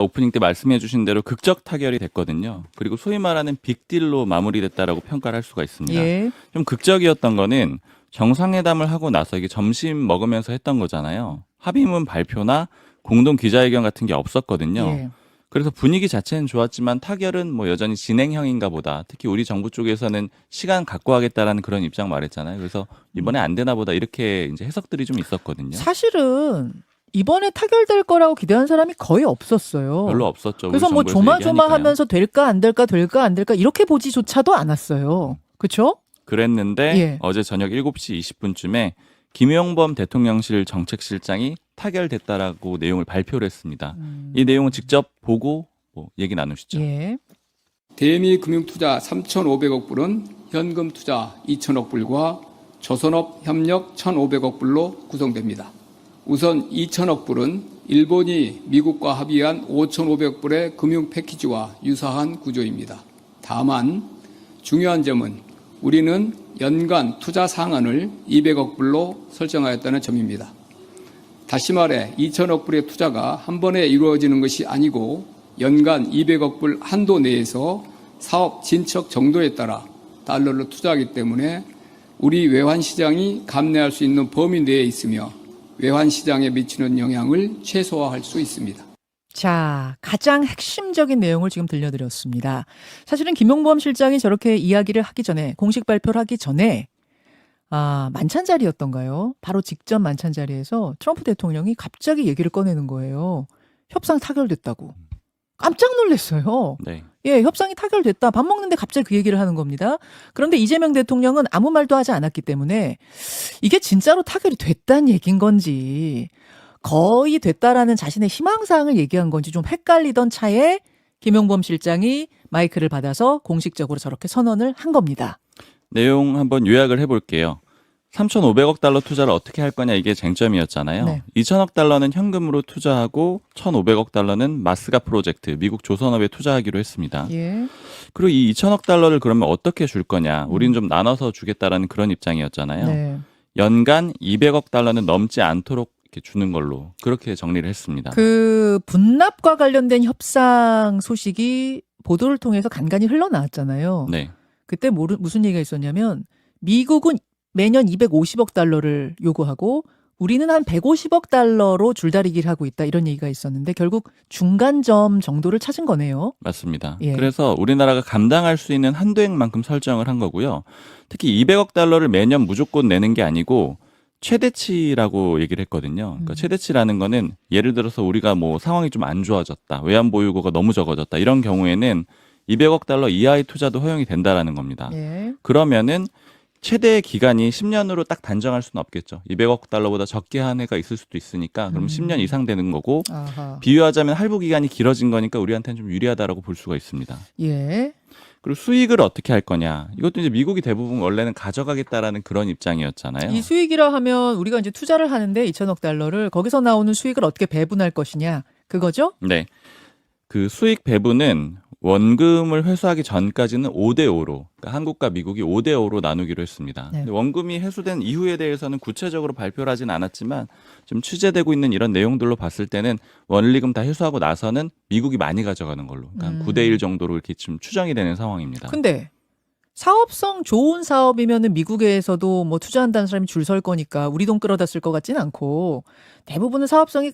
오프닝 때 말씀해 주신 대로 극적 타결이 됐거든요. 그리고 소위 말하는 빅딜로 마무리됐다라고 평가를 할 수가 있습니다. 예. 좀 극적이었던 거는 정상회담을 하고 나서 이게 점심 먹으면서 했던 거잖아요. 합의문 발표나 공동 기자회견 같은 게 없었거든요. 예. 그래서 분위기 자체는 좋았지만 타결은 뭐 여전히 진행형인가 보다. 특히 우리 정부 쪽에서는 시간 갖고 하겠다라는 그런 입장 말했잖아요. 그래서 이번에 안 되나 보다 이렇게 이제 해석들이 좀 있었거든요. 사실은 이번에 타결될 거라고 기대한 사람이 거의 없었어요. 별로 없었죠. 그래서 뭐. 조마조마하면서 될까 안 될까 될까 안 될까 이렇게 보지조차도 않았어요. 그렇죠? 그랬는데 예. 어제 저녁 7시 20분쯤에 김용범 대통령실 정책실장이 타결됐다라고 내용을 발표를 했습니다. 이 내용은 직접 보고 뭐 얘기 나누시죠. 예. 대미 금융투자 3,500억 불은 현금 투자 2천억 불과 조선업 협력 1,500억 불로 구성됩니다. 우선 2천억 불은 일본이 미국과 합의한 5,500억 불의 금융 패키지와 유사한 구조입니다. 다만 중요한 점은 우리는 연간 투자 상한을 200억 불로 설정하였다는 점입니다. 다시 말해 2천억 불의 투자가 한 번에 이루어지는 것이 아니고 연간 200억 불 한도 내에서 사업 진척 정도에 따라 달러를 투자하기 때문에 우리 외환 시장이 감내할 수 있는 범위 내에 있으며 외환 시장에 미치는 영향을 최소화할 수 있습니다. 자, 가장 핵심적인 내용을 지금 들려드렸습니다. 사실은 김용범 실장이 저렇게 이야기를 하기 전에, 공식 발표를 하기 전에, 아, 만찬 자리였던가요? 바로 직전 만찬 자리에서 트럼프 대통령이 갑자기 얘기를 꺼내는 거예요. 협상 타결됐다고. 깜짝 놀랐어요. 네. 예, 협상이 타결됐다. 밥 먹는데 갑자기 그 얘기를 하는 겁니다. 그런데 이재명 대통령은 아무 말도 하지 않았기 때문에 이게 진짜로 타결이 됐다는 얘기인 건지 거의 됐다라는 자신의 희망사항을 얘기한 건지 좀 헷갈리던 차에 김용범 실장이 마이크를 받아서 공식적으로 저렇게 선언을 한 겁니다. 내용 한번 요약을 해볼게요. 3,500억 달러 투자를 어떻게 할 거냐 이게 쟁점이었잖아요. 네. 2천억 달러는 현금으로 투자하고 1,500억 달러는 마스가 프로젝트 미국 조선업에 투자하기로 했습니다. 예. 그리고 이 2천억 달러를 그러면 어떻게 줄 거냐? 우린 좀 나눠서 주겠다라는 그런 입장이었잖아요. 네. 연간 200억 달러는 넘지 않도록 이렇게 주는 걸로 그렇게 정리를 했습니다. 그 분납과 관련된 협상 소식이 보도를 통해서 간간히 흘러나왔잖아요. 네. 그때 모르, 무슨 얘기가 있었냐면 미국은 매년 250억 달러를 요구하고 우리는 한 150억 달러로 줄다리기를 하고 있다 이런 얘기가 있었는데 결국 중간점 정도를 찾은 거네요. 맞습니다. 예. 그래서 우리나라가 감당할 수 있는 한도액만큼 설정을 한 거고요. 특히 200억 달러를 매년 무조건 내는 게 아니고 최대치라고 얘기를 했거든요. 그러니까 음. 최대치라는 거는 예를 들어서 우리가 뭐 상황이 좀 안 좋아졌다. 외환 보유고가 너무 적어졌다. 이런 경우에는 200억 달러 이하의 투자도 허용이 된다라는 겁니다. 예. 그러면은 최대 기간이 10년으로 딱 단정할 수는 없겠죠. 200억 달러보다 적게 한 해가 있을 수도 있으니까 그럼 음. 10년 이상 되는 거고 아하. 비유하자면 할부 기간이 길어진 거니까 우리한테는 좀 유리하다라고 볼 수가 있습니다. 예. 그리고 수익을 어떻게 할 거냐. 이것도 이제 미국이 대부분 원래는 가져가겠다라는 그런 입장이었잖아요. 이 수익이라 하면 우리가 이제 투자를 하는데 2천억 달러를 거기서 나오는 수익을 어떻게 배분할 것이냐 그거죠? 네. 그 수익 배분은 원금을 회수하기 전까지는 5대 5로 그러니까 한국과 미국이 5대 5로 나누기로 했습니다. 네. 원금이 회수된 이후에 대해서는 구체적으로 발표를 하진 않았지만 좀 취재되고 있는 이런 내용들로 봤을 때는 원리금 다 회수하고 나서는 미국이 많이 가져가는 걸로 그러니까 음. 9대 1 정도로 이렇게 지금 추정이 되는 상황입니다. 근데 사업성 좋은 사업이면은 미국에서도 뭐 투자한다는 사람이 줄 설 거니까 우리 돈 끌어다 쓸 것 같지는 않고 대부분은 사업성이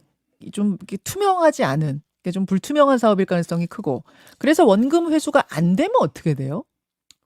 좀 투명하지 않은 좀 불투명한 사업일 가능성이 크고 그래서 원금 회수가 안 되면 어떻게 돼요?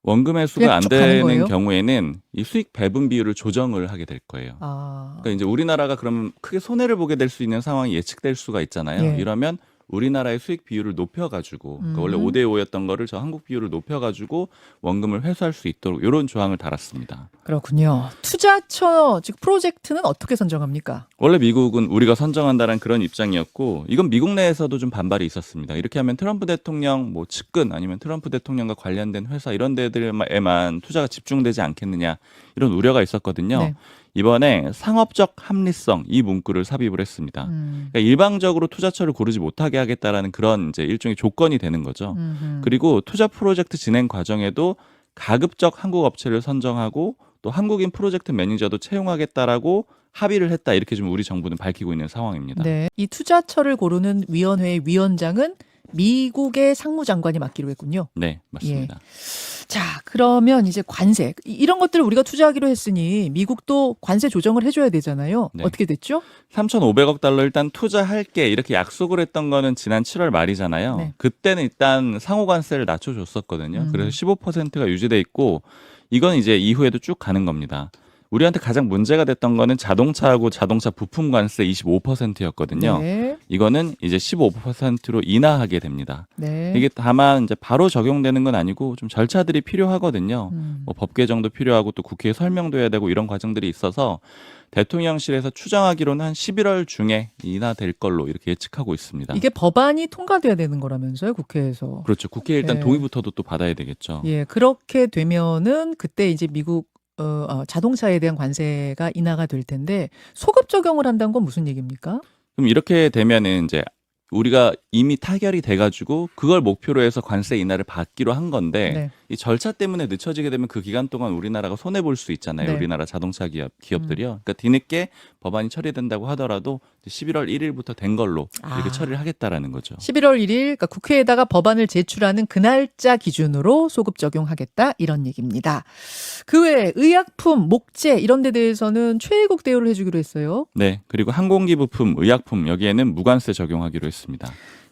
원금 회수가 안 되는 거예요? 경우에는 이 수익 배분 비율을 조정을 하게 될 거예요. 아, 그러니까 이제 우리나라가 그러면 크게 손해를 보게 될 수 있는 상황이 예측될 수가 있잖아요. 예. 이러면 우리나라의 수익 비율을 높여가지고 그러니까 원래 음. 5대 5였던 거를 저 한국 비율을 높여가지고 원금을 회수할 수 있도록 이런 조항을 달았습니다. 그렇군요. 투자처 즉 프로젝트는 어떻게 선정합니까? 원래 미국은 우리가 선정한다는 그런 입장이었고 이건 미국 내에서도 좀 반발이 있었습니다. 이렇게 하면 트럼프 대통령 뭐 측근 아니면 트럼프 대통령과 관련된 회사 이런 데들에만 투자가 집중되지 않겠느냐 이런 우려가 있었거든요. 네. 이번에 상업적 합리성 이 문구를 삽입을 했습니다. 음. 그러니까 일방적으로 투자처를 고르지 못하게 하겠다라는 그런 이제 일종의 조건이 되는 거죠. 음흠. 그리고 투자 프로젝트 진행 과정에도 가급적 한국 업체를 선정하고 또 한국인 프로젝트 매니저도 채용하겠다라고 합의를 했다 이렇게 좀 우리 정부는 밝히고 있는 상황입니다. 네. 이 투자처를 고르는 위원회의 위원장은 미국의 상무장관이 맡기로 했군요. 네, 맞습니다. 자, 그러면 이제 관세 이- 이런 것들을 우리가 투자하기로 했으니 미국도 관세 조정을 해줘야 되잖아요. 네. 어떻게 됐죠? 3,500억 달러 일단 투자할게 이렇게 약속을 했던 거는 지난 7월 말이잖아요. 네. 그때는 일단 상호 관세를 낮춰 줬었거든요. 음. 그래서 15%가 유지돼 있고 이건 이제 이후에도 쭉 가는 겁니다. 우리한테 가장 문제가 됐던 거는 자동차하고 자동차 부품 관세 25%였거든요. 네. 이거는 이제 15%로 인하하게 됩니다. 네. 이게 다만 이제 바로 적용되는 건 아니고 좀 절차들이 필요하거든요. 음. 뭐법 개정도 필요하고 또 국회에 설명도 해야 되고 이런 과정들이 있어서 대통령실에서 추정하기로는 한 11월 중에 인하될 걸로 이렇게 예측하고 있습니다. 이게 법안이 통과돼야 되는 거라면서요, 국회에서. 그렇죠. 국회 일단 네. 동의부터도 또 받아야 되겠죠. 예, 그렇게 되면은 그때 이제 미국 어, 어, 자동차에 대한 관세가 인하가 될 텐데 소급 적용을 한다는 건 무슨 얘기입니까? 그럼 이렇게 되면은 이제 우리가 이미 타결이 돼가지고 그걸 목표로 해서 관세 인하를 받기로 한 건데 네. 이 절차 때문에 늦춰지게 되면 그 기간 동안 우리나라가 손해 볼 수 있잖아요. 네. 음. 우리나라 자동차 기업 기업들이요. 그러니까 뒤늦게 법안이 처리된다고 하더라도 이제 11월 1일부터 된 걸로 이렇게 아. 처리를 하겠다라는 거죠. 11월 1일 그러니까 국회에다가 법안을 제출하는 그 날짜 기준으로 소급 적용하겠다 이런 얘기입니다. 그 외에 의약품, 목재 이런 데 대해서는 최애국 대우를 해주기로 했어요. 네. 그리고 항공기 부품, 의약품 여기에는 무관세 적용하기로 했습니다.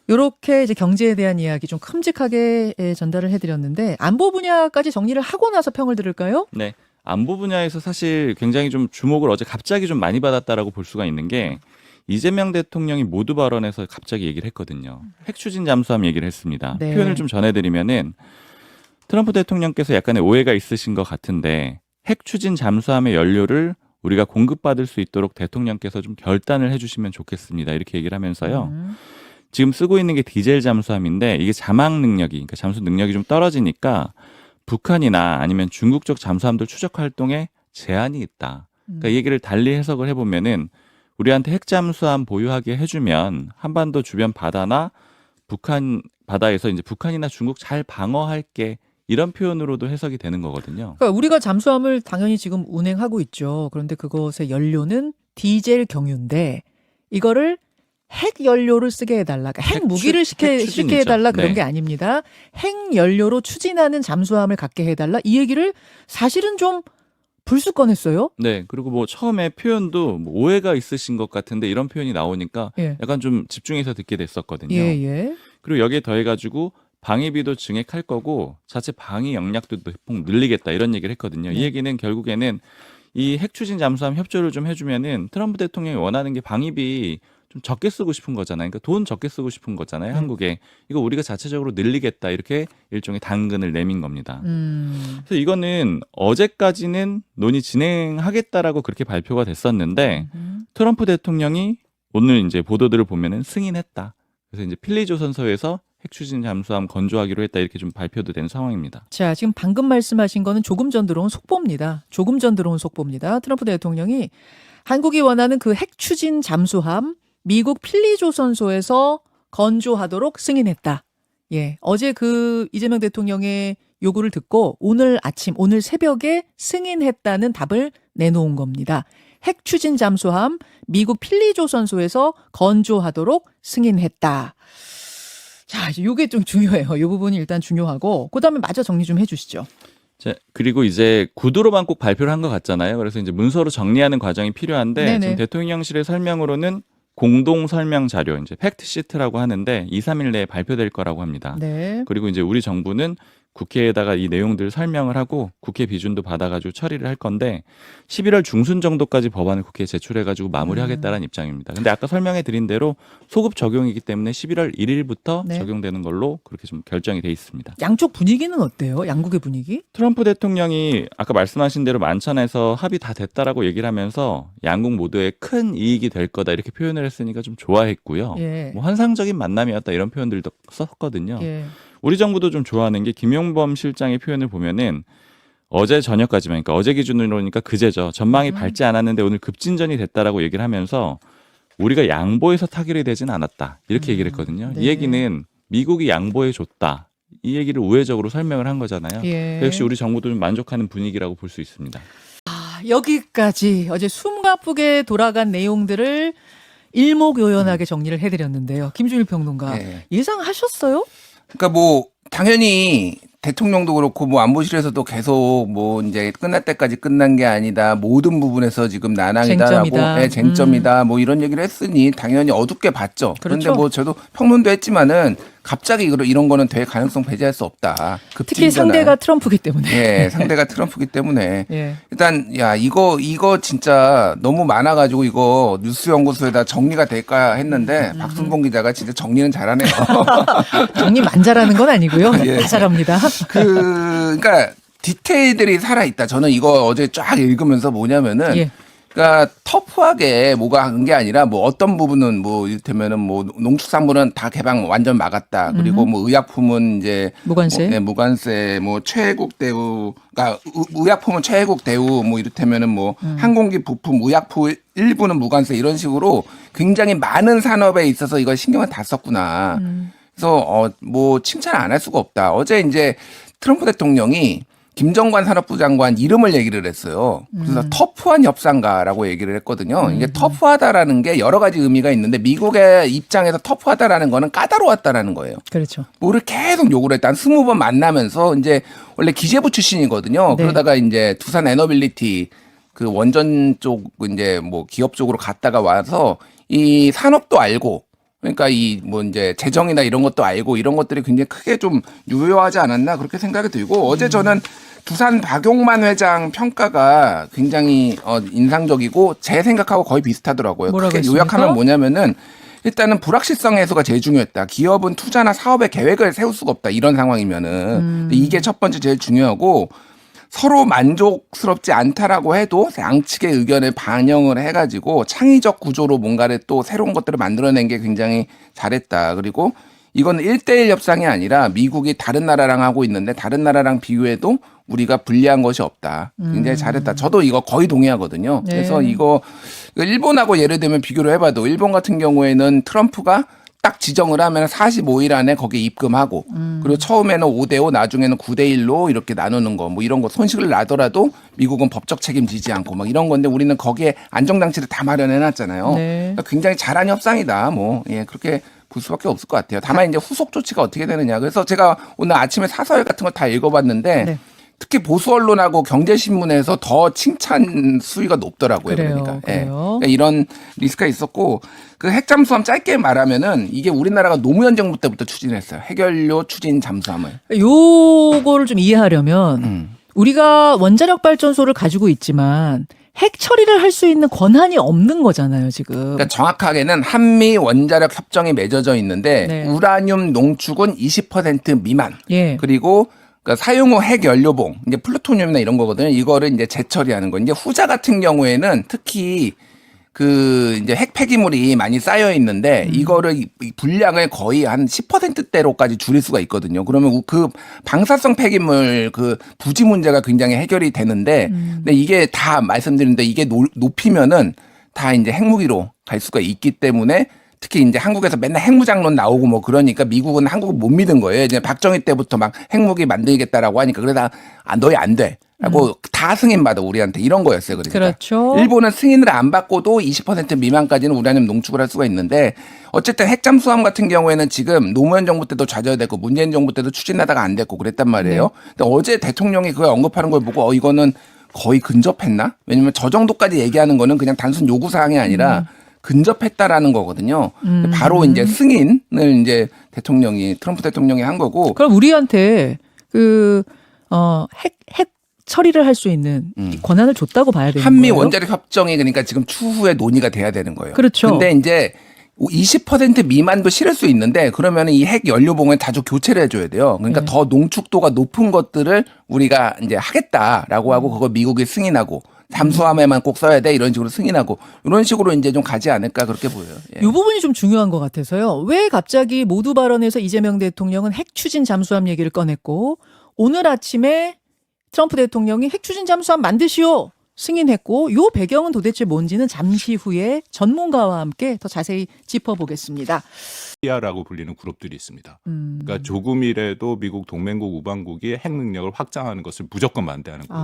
요렇게 이제 경제에 대한 이야기 좀 큼직하게 예, 전달을 해드렸는데 안보 분야까지 정리를 하고 나서 평을 들을까요? 네. 안보 분야에서 사실 굉장히 좀 주목을 어제 갑자기 좀 많이 받았다라고 볼 수가 있는 게 이재명 대통령이 모두 발언에서 갑자기 얘기를 했거든요. 핵 추진 잠수함 얘기를 했습니다. 네. 표현을 좀 전해드리면은 트럼프 대통령께서 약간의 오해가 있으신 것 같은데 핵 추진 잠수함의 연료를 우리가 공급받을 수 있도록 대통령께서 좀 결단을 해주시면 좋겠습니다. 이렇게 얘기를 하면서요. 음. 지금 쓰고 있는 게 디젤 잠수함인데 이게 자막 능력이 그러니까 잠수 능력이 좀 떨어지니까 북한이나 아니면 중국 쪽 잠수함들 추적 활동에 제한이 있다. 그러니까 이 얘기를 달리 해석을 해보면은 우리한테 핵 잠수함 보유하게 해주면 한반도 주변 바다나 북한 바다에서 이제 북한이나 중국 잘 방어할게 이런 표현으로도 해석이 되는 거거든요. 그러니까 우리가 잠수함을 당연히 지금 운행하고 있죠. 그런데 그것의 연료는 디젤 경유인데 이거를 핵 연료를 쓰게 해달라. 그러니까 핵, 무기를. 시게 해달라 그런 네. 게 아닙니다. 핵 연료로 추진하는 잠수함을 갖게 해달라. 이 얘기를 사실은 좀 불쑥꺼냈어요. 네, 그리고 뭐 처음에 표현도 뭐 오해가 있으신 것 같은데 이런 표현이 나오니까 예. 약간 좀 집중해서 듣게 됐었거든요. 예, 예. 그리고 여기에 더해가지고 방위비도 증액할 거고 자체 방위 역량도 대폭 늘리겠다 이런 얘기를 했거든요. 이 네. 얘기는 결국에는 이 핵 추진 잠수함 협조를 좀 해주면은 트럼프 대통령이 원하는 게 방위비 좀 적게 쓰고 싶은 거잖아요. 그러니까 돈 적게 쓰고 싶은 거잖아요. 네. 한국에 이거 우리가 자체적으로 늘리겠다 이렇게 일종의 당근을 내민 겁니다. 음. 그래서 이거는 어제까지는 논의 진행하겠다라고 그렇게 발표가 됐었는데 음. 트럼프 대통령이 오늘 이제 보도들을 보면은 승인했다. 그래서 이제 필리 조선소에서 핵 추진 잠수함 건조하기로 했다 이렇게 좀 발표도 된 상황입니다. 자, 지금 방금 말씀하신 거는 조금 전 들어온 속보입니다. 조금 전 들어온 속보입니다. 트럼프 대통령이 한국이 원하는 그 핵 추진 잠수함 미국 필리조선소에서 건조하도록 승인했다. 예. 어제 그 이재명 대통령의 요구를 듣고 오늘 아침, 오늘 새벽에 승인했다는 답을 내놓은 겁니다. 핵 추진 잠수함 미국 필리조선소에서 건조하도록 승인했다. 자, 이제 요게 좀 중요해요. 이 부분이 일단 중요하고 그다음에 마저 정리 좀 해 주시죠. 자, 그리고 이제 구두로만 꼭 발표를 한 것 같잖아요. 그래서 이제 문서로 정리하는 과정이 필요한데 네네. 지금 대통령실의 설명으로는 공동 설명 자료 이제 팩트 시트라고 하는데 2, 3일 내에 발표될 거라고 합니다. 네. 그리고 이제 우리 정부는 국회에다가 이 내용들을 설명을 하고 국회 비준도 받아가지고 처리를 할 건데 11월 중순 정도까지 법안을 국회에 제출해가지고 마무리하겠다는 입장입니다. 근데 아까 설명해 드린 대로 소급 적용이기 때문에 11월 1일부터 네. 적용되는 걸로 그렇게 좀 결정이 돼 있습니다. 양쪽 분위기는 어때요? 양국의 분위기? 트럼프 대통령이 아까 말씀하신 대로 만찬에서 합의 다 됐다라고 얘기를 하면서 양국 모두에 큰 이익이 될 거다 이렇게 표현을 했으니까 좀 좋아했고요. 예. 뭐 환상적인 만남이었다 이런 표현들도 썼거든요. 예. 우리 정부도 좀 좋아하는 게 김용범 실장의 표현을 보면은 어제 저녁까지만 그러니까 어제 기준으로니까 그제죠. 전망이 음. 밝지 않았는데 오늘 급진전이 됐다라고 얘기를 하면서 우리가 양보해서 타결이 되진 않았다. 이렇게 음. 얘기를 했거든요. 네. 이 얘기는 미국이 양보해 줬다. 이 얘기를 우회적으로 설명을 한 거잖아요. 예. 역시 우리 정부도 좀 만족하는 분위기라고 볼 수 있습니다. 아, 여기까지 어제 숨가쁘게 돌아간 내용들을 일목요연하게 정리를 해드렸는데요. 김준일 평론가 네. 예상하셨어요? 그러니까 뭐 당연히 대통령도 그렇고 뭐 안보실에서도 계속 뭐 이제 끝날 때까지 끝난 게 아니다 모든 부분에서 지금 난항이다라고 쟁점이다. 음. 네, 쟁점이다 뭐 이런 얘기를 했으니 당연히 어둡게 봤죠. 그런데 그렇죠. 뭐 저도 평론도 했지만은 갑자기 이런- 이런 거는 될 가능성 배제할 수 없다. 특히 급진전환. 상대가 트럼프기 때문에. 예 상대가 트럼프기 때문에 예. 일단 야 이거 이거 진짜 너무 많아가지고 이거 뉴스 연구소에다 정리가 될까 했는데 음. 박순봉 기자가 진짜 정리는 잘하네요. 정리 만잘하는 건 아니고요. 예. 다 잘합니다. 그 그러니까 디테일들이 살아 있다. 저는 이거 어제 쫙 읽으면서 뭐냐면은 예. 그러니까 터프하게 뭐가 한 게 아니라 뭐 어떤 부분은 뭐 이를테면은 뭐 농축산물은 다 개방 완전 막았다. 그리고 뭐 의약품은 이제 무관세. 뭐, 네, 무관세 뭐 최애국 대우 그러니까 의- 의약품은 최애국 대우 뭐 이를테면은 뭐 음. 항공기 부품 의약품 일부는 무관세 이런 식으로 굉장히 많은 산업에 있어서 이걸 신경을 다 썼구나. 음. 그래서 어 뭐 칭찬 안 할 수가 없다. 어제 이제 트럼프 대통령이 김정관 산업부 장관 이름을 얘기를 했어요. 그래서 음. 터프한 협상가라고 얘기를 했거든요. 이게 터프하다라는 게 여러 가지 의미가 있는데 미국의 입장에서 터프하다라는 거는 까다로웠다라는 거예요. 그렇죠. 뭐를 계속 요구를 했다. 한 스무 번 만나면서 이제 원래 기재부 출신이거든요. 네. 그러다가 이제 두산 에너빌리티 그 원전 쪽 이제 뭐 기업 쪽으로 갔다가 와서 이 산업도 알고 그러니까 이 뭐 이제 재정이나 이런 것도 알고 이런 것들이 굉장히 크게 좀 유효하지 않았나 그렇게 생각이 들고 어제 저는 두산 박용만 회장 평가가 굉장히 어 인상적이고 제 생각하고 거의 비슷하더라고요. 크게 했습니까? 요약하면 뭐냐면은 일단은 불확실성 해소가 제일 중요했다. 기업은 투자나 사업의 계획을 세울 수가 없다. 이런 상황이면은 근데 이게 첫 번째 제일 중요하고 서로 만족스럽지 않다라고 해도 양측의 의견을 반영을 해가지고 창의적 구조로 뭔가를 또 새로운 것들을 만들어낸 게 굉장히 잘했다. 그리고 이건 1대1 협상이 아니라 미국이 다른 나라랑 하고 있는데 다른 나라랑 비교해도 우리가 불리한 것이 없다. 굉장히 잘했다. 저도 이거 거의 동의하거든요. 네. 그래서 이거 일본하고 예를 들면 비교를 해봐도 일본 같은 경우에는 트럼프가 딱 지정을 하면 45일 안에 거기에 입금하고 그리고 처음에는 5대5 나중에는 9대1로 이렇게 나누는 거 뭐 이런 거 손실을 나더라도 미국은 법적 책임지지 않고 막 이런 건데 우리는 거기에 안정장치를 다 마련해 놨잖아요. 네. 그러니까 굉장히 잘한 협상이다. 뭐, 예, 그렇게 볼 수밖에 없을 것 같아요. 다만 이제 후속 조치가 어떻게 되느냐. 그래서 제가 오늘 아침에 사설 같은 거 다 읽어봤는데 네. 특히 보수 언론하고 경제신문에서 더 칭찬 수위가 높더라고요. 그래요, 그러니까. 예. 그래요. 그러니까 이런 리스크가 있었고 그 핵잠수함 짧게 말하면은 이게 우리나라가 노무현 정부 때부터 추진했어요. 해결료 추진 잠수함을. 요거를 좀 이해하려면 음. 우리가 원자력 발전소를 가지고 있지만 핵 처리를 할 수 있는 권한이 없는 거잖아요, 지금. 그러니까 정확하게는 한미 원자력 협정이 맺어져 있는데 네. 우라늄 농축은 20% 미만. 예. 그리고 그러니까 사용 후 핵 연료봉, 이제 플루토늄이나 이런 거거든요. 이거를 이제 재처리하는 거. 이제 후자 같은 경우에는 특히 그 이제 핵 폐기물이 많이 쌓여 있는데 이거를 이- 이 분량을 거의 한 10%대로까지 줄일 수가 있거든요. 그러면 우- 그 방사성 폐기물 그 부지 문제가 굉장히 해결이 되는데 근데 이게 다 말씀드리는데 이게 노- 높이면은 다 이제 핵무기로 갈 수가 있기 때문에 특히 이제 한국에서 맨날 핵무장론 나오고 뭐 그러니까 미국은 한국을 못 믿은 거예요. 이제 박정희 때부터 막 핵무기 만들겠다라고 하니까 그러다 아 너희 안 돼. 라고 다 승인 받아 우리한테 이런 거였어요. 그러니까 그렇죠. 일본은 승인을 안 받고도 20% 미만까지는 우라늄 농축을 할 수가 있는데 어쨌든 핵잠수함 같은 경우에는 지금 노무현 정부 때도 좌절됐고 문재인 정부 때도 추진하다가 안 됐고 그랬단 말이에요. 근데 어제 대통령이 그걸 언급하는 걸 보고 어 이거는 거의 근접했나? 왜냐면 저 정도까지 얘기하는 거는 그냥 단순 요구 사항이 아니라 근접했다라는 거거든요. 근데 바로 이제 승인을 이제 대통령이 트럼프 대통령이 한 거고 그럼 우리한테 그, 어, 핵, 핵 처리를 할 수 있는 권한을 줬다고 봐야 되는 음. 한미 거예요. 원자력 협정이 그러니까 지금 추후에 논의가 돼야 되는 거예요. 그렇죠. 근데 이제 20% 미만도 실을 수 있는데 그러면 이 핵 연료봉을 자주 교체를 해줘야 돼요. 그러니까 네. 더 농축도가 높은 것들을 우리가 이제 하겠다라고 하고 그거 미국이 승인하고 잠수함에만 꼭 써야 돼 이런 식으로 승인하고 이런 식으로 이제 좀 가지 않을까 그렇게 보여요. 예. 이 부분이 좀 중요한 것 같아서요. 왜 갑자기 모두 발언에서 이재명 대통령은 핵 추진 잠수함 얘기를 꺼냈고 오늘 아침에 트럼프 대통령이 핵 추진 잠수함 만드시오 승인했고 요 배경은 도대체 뭔지는 잠시 후에 전문가와 함께 더 자세히 짚어보겠습니다. 라고 불리는 그룹들이 있습니다. 음. 그러니까 조금이라도 미국 동맹국 우방국이 핵 능력을 확장하는 것을 무조건 반대하는 그룹.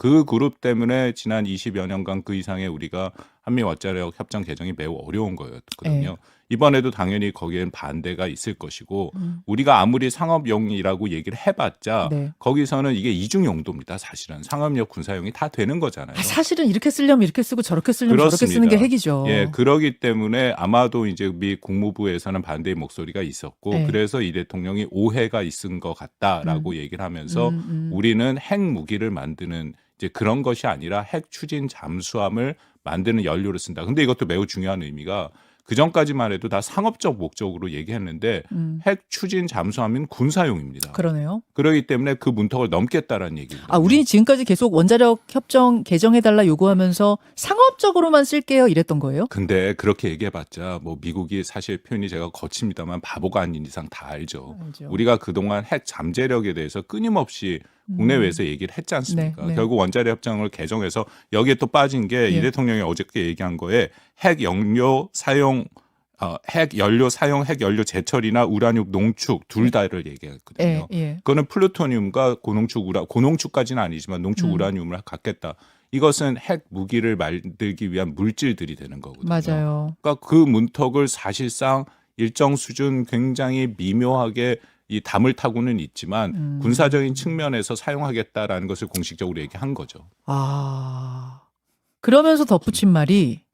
그 그룹 때문에 지난 20여 년간 그 이상의 우리가 한미 원자력 협정 개정이 매우 어려운 거였거든요. 네. 이번에도 당연히 거기엔 반대가 있을 것이고 음. 우리가 아무리 상업용이라고 얘기를 해봤자 네. 거기서는 이게 이중 용도입니다. 사실은 상업용, 군사용이 다 되는 거잖아요. 아, 사실은 이렇게 쓰려면 이렇게 쓰고 저렇게 쓰려면 저렇게 그렇습니다. 쓰는 게 핵이죠. 예, 그러기 때문에 아마도 이제 미 국무부에서는 반대의 목소리가 있었고 네. 그래서 이 대통령이 오해가 있은 것 같다라고 얘기를 하면서 음, 음. 우리는 핵 무기를 만드는 이제 그런 것이 아니라 핵 추진 잠수함을 만드는 연료를 쓴다. 근데 이것도 매우 중요한 의미가 그 전까지만 해도 다 상업적 목적으로 얘기했는데 음. 핵 추진 잠수함은 군사용입니다. 그러네요. 그러기 때문에 그 문턱을 넘겠다라는 얘기입니다. 아, 우리 지금까지 계속 원자력 협정 개정해달라 요구하면서 상업적으로만 쓸게요 이랬던 거예요? 근데 그렇게 얘기해봤자 뭐 미국이 사실 표현이 제가 거칩니다만 바보가 아닌 이상 다 알죠. 알죠. 우리가 그동안 핵 잠재력에 대해서 끊임없이 국내외에서 얘기를 했지 않습니까? 네, 네. 결국 원자력 협정을 개정해서 여기에 또 빠진 게이 예. 대통령이 어저께 얘기한 거에 핵 연료 사용 어, 핵 연료 사용 핵 연료 제철이나 우라늄 농축 둘 다를 얘기했거든요. 예, 예. 그거는 플루토늄과 고농축 우라 고농축까지는 아니지만 농축 음. 우라늄을 갖겠다. 이것은 핵 무기를 만들기 위한 물질들이 되는 거거든요. 맞아요. 그러니까 그 문턱을 사실상 일정 수준 굉장히 미묘하게 이 담을 타고는 있지만 음. 군사적인 측면에서 사용하겠다라는 것을 공식적으로 얘기한 거죠. 아. 그러면서 덧붙인 말이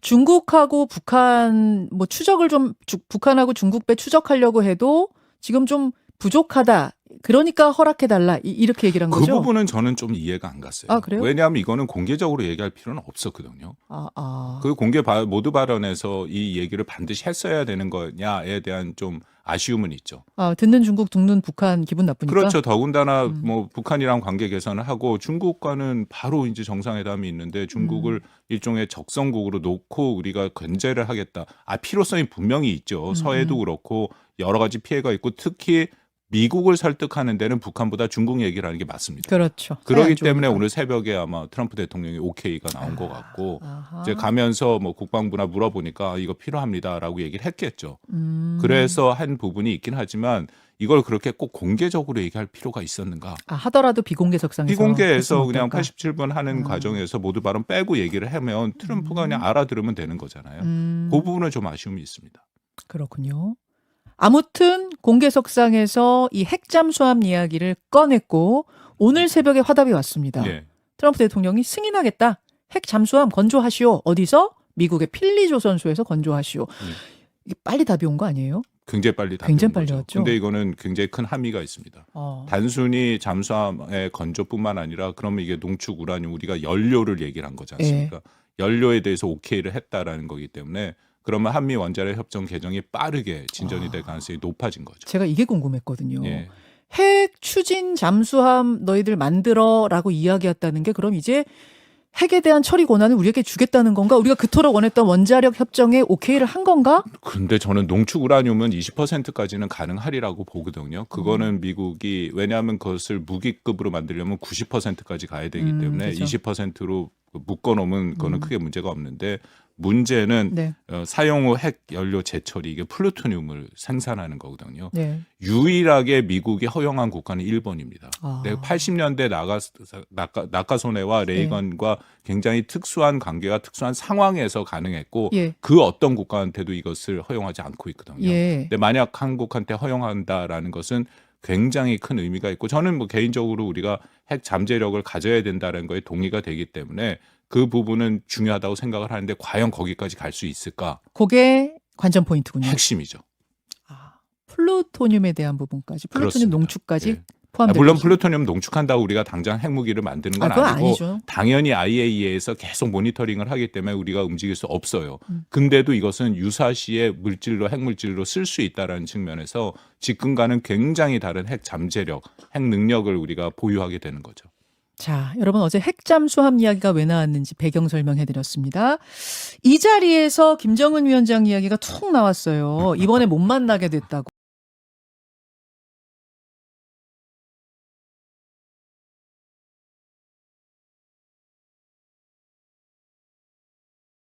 중국하고 북한 뭐 추적을 좀 주- 북한하고 중국 배 추적하려고 해도 지금 좀 부족하다. 그러니까 허락해 달라. 이렇게 얘기를 한그 거죠. 부분은 저는 좀 이해가 안 갔어요. 아, 그래요? 왜냐하면 이거는 공개적으로 얘기할 필요는 없었거든요. 아, 아. 그 공개 바- 모두 발언에서 이 얘기를 반드시 했어야 되는 거냐에 대한 좀 아쉬움은 있죠. 아, 듣는 중국 듣는 북한 기분 나쁘니까. 그렇죠. 더군다나 음. 뭐 북한이랑 관계 개선을 하고 중국과는 바로 이제 정상회담이 있는데 중국을 음. 일종의 적성국으로 놓고 우리가 견제를 하겠다. 아 필요성이 분명히 있죠. 음. 서해도 그렇고 여러 가지 피해가 있고 특히 미국을 설득하는 데는 북한보다 중국 얘기를 하는 게 맞습니다. 그렇죠. 좋으니까. 때문에 오늘 새벽에 아마 트럼프 대통령이 오케이가 나온 것 같고 아하. 이제 가면서 뭐 국방부나 물어보니까 아, 이거 필요합니다라고 얘기를 했겠죠. 음. 그래서 한 부분이 있긴 하지만 이걸 그렇게 꼭 공개적으로 얘기할 필요가 있었는가? 아, 하더라도 비공개석상에서 비공개에서 그냥 어떨까? 87분 하는 음. 과정에서 모두 발언 빼고 얘기를 하면 트럼프가 그냥 알아들으면 되는 거잖아요. 음. 그 부분은 좀 아쉬움이 있습니다. 그렇군요. 아무튼 공개석상에서 이 핵잠수함 이야기를 꺼냈고 오늘 새벽에 화답이 왔습니다. 예. 트럼프 대통령이 승인하겠다. 핵잠수함 건조하시오. 어디서? 미국의 필리조선소에서 건조하시오. 이게 빨리 답이 온 거 아니에요? 굉장히 빨리 답이 굉장히 온 빨리 거죠. 왔죠? 근데 이거는 굉장히 큰 함의가 있습니다. 어. 단순히 잠수함의 건조뿐만 아니라 그러면 이게 농축 우라늄 우리가 연료를 얘기를 한 거지 않습니까? 연료에 대해서 오케이를 했다라는 거기 때문에 그러면 한미 원자력 협정 개정이 빠르게 진전이 될 아. 가능성이 높아진 거죠. 제가 이게 궁금했거든요. 예. 핵 추진 잠수함 너희들 만들어라고 이야기했다는 게 그럼 이제 핵에 대한 처리 권한을 우리에게 주겠다는 건가? 우리가 그토록 원했던 원자력 협정에 오케이를 한 건가? 근데 저는 농축 우라늄은 20%까지는 가능하리라고 보거든요. 그거는 미국이 왜냐하면 그것을 무기급으로 만들려면 90%까지 가야 되기 음, 때문에 그죠. 20%로 묶어놓으면 그거는 음. 크게 문제가 없는데 문제는 네. 어, 사용 후 핵 연료 제철이 이게 플루토늄을 생산하는 거거든요. 네. 유일하게 미국이 허용한 국가는 일본입니다. 아. 네, 80년대 나가 나카, 나카소네와 네. 레이건과 굉장히 특수한 관계와 특수한 상황에서 가능했고 예. 그 어떤 국가한테도 이것을 허용하지 않고 있거든요. 예. 근데 만약 한국한테 허용한다라는 것은 굉장히 큰 의미가 있고 저는 뭐 개인적으로 우리가 핵 잠재력을 가져야 된다는 거에 동의가 되기 때문에 그 부분은 중요하다고 생각을 하는데 과연 거기까지 갈 수 있을까? 그게 관전 포인트군요. 핵심이죠. 아, 플루토늄에 대한 부분까지 플루토늄 그렇습니다. 농축까지 예. 아, 포함되어 물론 플루토늄 농축한다고 우리가 당장 핵무기를 만드는 건 아, 그건 아니고 아니죠. 당연히 IAEA에서 계속 모니터링을 하기 때문에 우리가 움직일 수 없어요. 음. 근데도 이것은 유사시의 물질로 핵물질로 쓸 수 있다라는 측면에서 직근과는 굉장히 다른 핵 잠재력, 핵 능력을 우리가 보유하게 되는 거죠. 자, 여러분 어제 핵잠 수함 이야기가 왜 나왔는지 배경 설명해 드렸습니다. 이 자리에서 김정은 위원장 이야기가 툭 나왔어요. 이번에 못 만나게 됐다고.